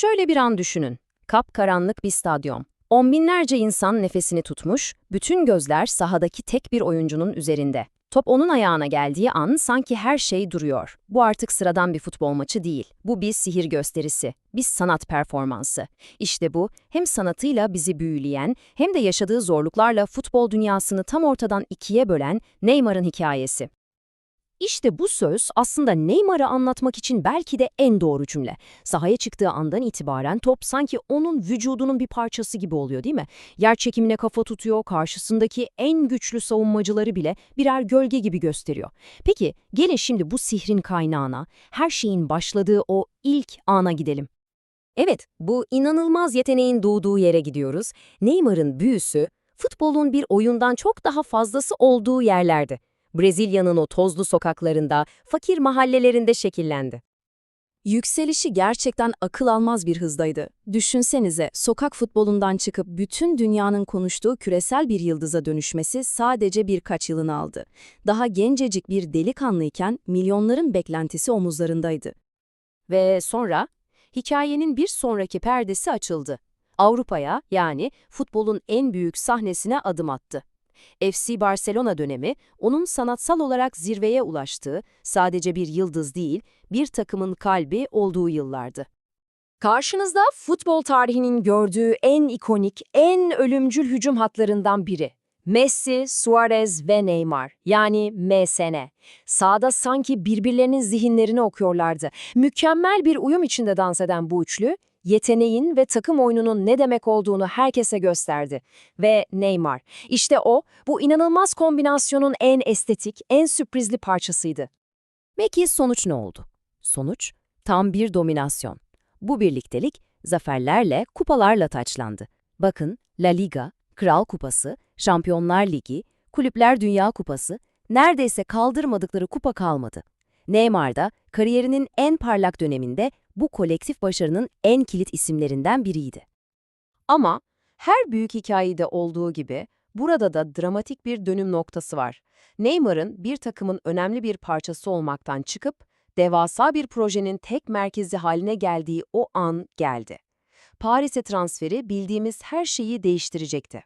Şöyle bir an düşünün. Kapkaranlık bir stadyum. On binlerce insan nefesini tutmuş, bütün gözler sahadaki tek bir oyuncunun üzerinde. Top onun ayağına geldiği an sanki her şey duruyor. Bu artık sıradan bir futbol maçı değil. Bu bir sihir gösterisi, bir sanat performansı. İşte bu hem sanatıyla bizi büyüleyen hem de yaşadığı zorluklarla futbol dünyasını tam ortadan ikiye bölen Neymar'ın hikayesi. İşte bu söz aslında Neymar'ı anlatmak için belki de en doğru cümle. Sahaya çıktığı andan itibaren top sanki onun vücudunun bir parçası gibi oluyor değil mi? Yer çekimine kafa tutuyor, karşısındaki en güçlü savunmacıları bile birer gölge gibi gösteriyor. Peki gelin şimdi bu sihrin kaynağına, her şeyin başladığı o ilk ana gidelim. Evet, bu inanılmaz yeteneğin doğduğu yere gidiyoruz. Neymar'ın büyüsü, futbolun bir oyundan çok daha fazlası olduğu yerlerde. Brezilya'nın o tozlu sokaklarında, fakir mahallelerinde şekillendi. Yükselişi gerçekten akıl almaz bir hızdaydı. Düşünsenize, sokak futbolundan çıkıp bütün dünyanın konuştuğu küresel bir yıldıza dönüşmesi sadece birkaç yılını aldı. Daha gencecik bir delikanlıyken milyonların beklentisi omuzlarındaydı. Ve sonra hikayenin bir sonraki perdesi açıldı. Avrupa'ya yani futbolun en büyük sahnesine adım attı. FC Barcelona dönemi, onun sanatsal olarak zirveye ulaştığı, sadece bir yıldız değil, bir takımın kalbi olduğu yıllardı. Karşınızda futbol tarihinin gördüğü en ikonik, en ölümcül hücum hatlarından biri. Messi, Suarez ve Neymar yani MSN. Sağda sanki birbirlerinin zihinlerini okuyorlardı. Mükemmel bir uyum içinde dans eden bu üçlü, yeteneğin ve takım oyununun ne demek olduğunu herkese gösterdi. Ve Neymar, işte o, bu inanılmaz kombinasyonun en estetik, en sürprizli parçasıydı. Peki sonuç ne oldu? Sonuç, tam bir dominasyon. Bu birliktelik, zaferlerle, kupalarla taçlandı. Bakın, La Liga, Kral Kupası, Şampiyonlar Ligi, Kulüpler Dünya Kupası, neredeyse kaldırmadıkları kupa kalmadı. Neymar da kariyerinin en parlak döneminde bu kolektif başarının en kilit isimlerinden biriydi. Ama her büyük hikayede olduğu gibi burada da dramatik bir dönüm noktası var. Neymar'ın bir takımın önemli bir parçası olmaktan çıkıp devasa bir projenin tek merkezi haline geldiği o an geldi. Paris'e transferi bildiğimiz her şeyi değiştirecekti.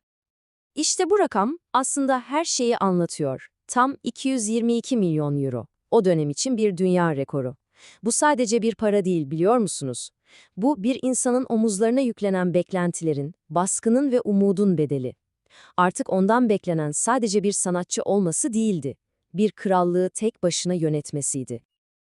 İşte bu rakam aslında her şeyi anlatıyor. Tam 222 milyon euro. O dönem için bir dünya rekoru. Bu sadece bir para değil biliyor musunuz? Bu bir insanın omuzlarına yüklenen beklentilerin, baskının ve umudun bedeli. Artık ondan beklenen sadece bir sanatçı olması değildi. Bir krallığı tek başına yönetmesiydi.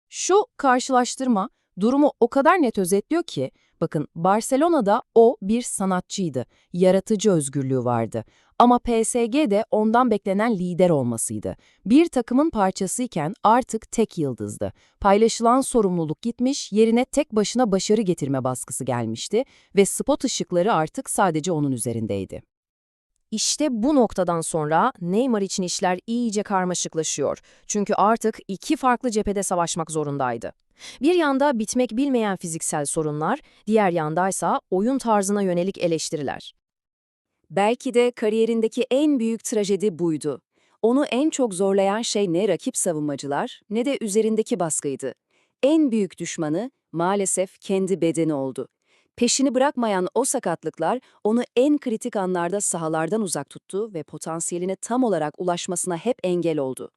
Şu karşılaştırma durumu o kadar net özetliyor ki, bakın Barcelona'da o bir sanatçıydı, yaratıcı özgürlüğü vardı. Ama PSG'de ondan beklenen lider olmasıydı. Bir takımın parçasıyken artık tek yıldızdı. Paylaşılan sorumluluk gitmiş, yerine tek başına başarı getirme baskısı gelmişti ve spot ışıkları artık sadece onun üzerindeydi. İşte bu noktadan sonra Neymar için işler iyice karmaşıklaşıyor. Çünkü artık iki farklı cephede savaşmak zorundaydı. Bir yanda bitmek bilmeyen fiziksel sorunlar, diğer yandaysa oyun tarzına yönelik eleştiriler. Belki de kariyerindeki en büyük trajedi buydu. Onu en çok zorlayan şey ne rakip savunmacılar ne de üzerindeki baskıydı. En büyük düşmanı maalesef kendi bedeni oldu. Peşini bırakmayan o sakatlıklar onu en kritik anlarda sahalardan uzak tuttu ve potansiyeline tam olarak ulaşmasına hep engel oldu.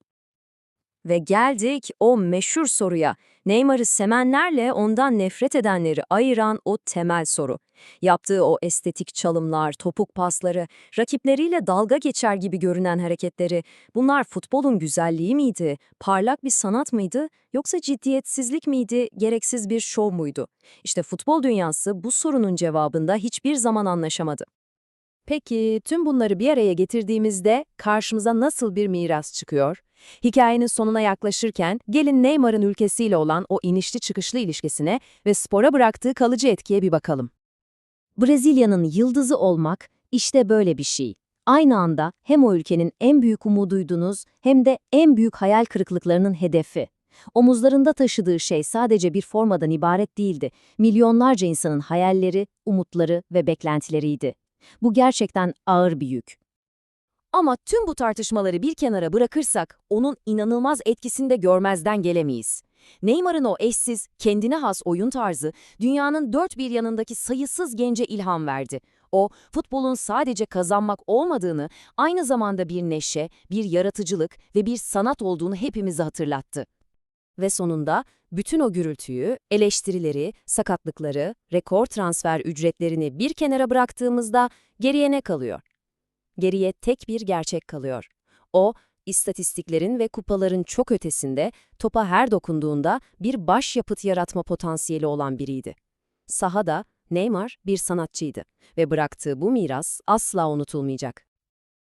Ve geldik o meşhur soruya. Neymar'ı semenlerle ondan nefret edenleri ayıran o temel soru. Yaptığı o estetik çalımlar, topuk pasları, rakipleriyle dalga geçer gibi görünen hareketleri, bunlar futbolun güzelliği miydi, parlak bir sanat mıydı, yoksa ciddiyetsizlik miydi, gereksiz bir şov muydu? İşte futbol dünyası bu sorunun cevabında hiçbir zaman anlaşamadı. Peki tüm bunları bir araya getirdiğimizde karşımıza nasıl bir miras çıkıyor? Hikayenin sonuna yaklaşırken gelin Neymar'ın ülkesiyle olan o inişli çıkışlı ilişkisine ve spora bıraktığı kalıcı etkiye bir bakalım. Brezilya'nın yıldızı olmak işte böyle bir şey. Aynı anda hem o ülkenin en büyük umuduydunuz hem de en büyük hayal kırıklıklarının hedefi. Omuzlarında taşıdığı şey sadece bir formadan ibaret değildi. Milyonlarca insanın hayalleri, umutları ve beklentileriydi. Bu gerçekten ağır bir yük. Ama tüm bu tartışmaları bir kenara bırakırsak onun inanılmaz etkisini de görmezden gelemeyiz. Neymar'ın o eşsiz, kendine has oyun tarzı dünyanın dört bir yanındaki sayısız gence ilham verdi. O, futbolun sadece kazanmak olmadığını, aynı zamanda bir neşe, bir yaratıcılık ve bir sanat olduğunu hepimize hatırlattı. Ve sonunda bütün o gürültüyü, eleştirileri, sakatlıkları, rekor transfer ücretlerini bir kenara bıraktığımızda geriye ne kalıyor? Geriye tek bir gerçek kalıyor. O, istatistiklerin ve kupaların çok ötesinde topa her dokunduğunda bir başyapıt yaratma potansiyeli olan biriydi. Sahada Neymar bir sanatçıydı ve bıraktığı bu miras asla unutulmayacak.